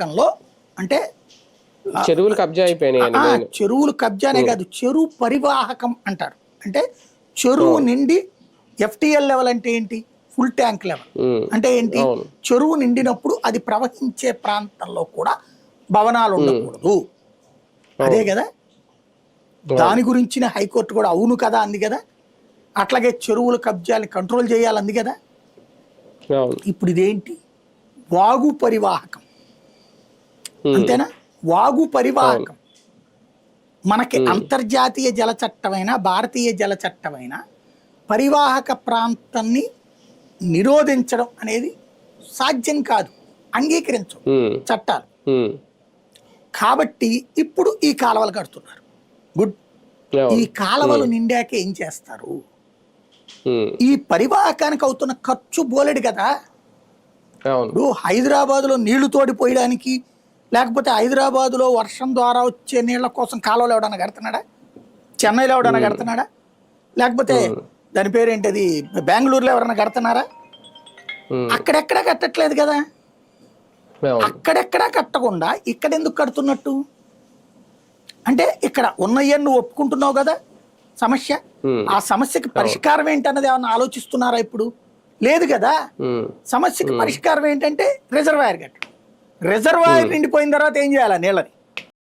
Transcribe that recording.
పరివాహకంలో అంటే చెరువులు కబ్జా అయిపోయినాయి చెరువులు కబ్జానే కాదు చెరువు పరివాహకం అంటారు. అంటే చెరువు నిండి ఎఫ్టిఎల్ లెవెల్ అంటే ఏంటి? Full tank level. అంటే ఏంటి. చెరువు నిండినప్పుడు అది ప్రవహించే ప్రాంతంలో కూడా భవనాలు ఉండకూడదు. అదే కదా? దాని గురించిన హైకోర్టు కూడా అవును కదా అంది కదా? అట్లాగే చెరువుల కబ్జాని కంట్రోల్ చేయాలంది కదా? ఇప్పుడు ఇదేంటి? వాగు పరివాహకం. అంతేనా? వాగు పరివాహకం. మనకి అంతర్జాతీయ జల చట్టమైన భారతీయ జల చట్టమైన పరివాహక ప్రాంతాన్ని నిరోధించడం అనేది సాధ్యం కాదు. అంగీకరించవు ఉమ్, చట్టాలు. కాబట్టి ఇప్పుడు ఈ కాలువలు కడుతున్నారు. గుడ్. ఈ కాలువలు నిండాక ఏం చేస్తారు? ఈ పరివాహకానికి అవుతున్న ఖర్చు బోలెడు కదా. ఇప్పుడు హైదరాబాదులో నీళ్ళు తోడిపోయడానికి లేకపోతే హైదరాబాదులో వర్షం ద్వారా వచ్చే నీళ్ళ కోసం కాలువలు ఎవడన్నా కడుతున్నాడా? చెన్నైలో ఎవడన్నా కడుతున్నాడా? లేకపోతే దాని పేరేంటది? బెంగళూరులో ఎవరన్నా కడుతున్నారా? అక్కడెక్కడా కట్టట్లేదు కదా? అక్కడెక్కడా కట్టకుండా ఇక్కడ ఎందుకు కడుతున్నట్టు? అంటే ఇక్కడ ఉన్నయ్యని నువ్వు ఒప్పుకుంటున్నావు కదా సమస్య? ఆ సమస్యకి పరిష్కారం ఏంటన్నది ఏమన్నా ఆలోచిస్తున్నారా ఇప్పుడు? లేదు కదా? సమస్యకి పరిష్కారం ఏంటంటే రిజర్వాయర్ కట్టడం. రిజర్వాయర్ నిండిపోయిన తర్వాత ఏం చేయాలి నీళ్ళని?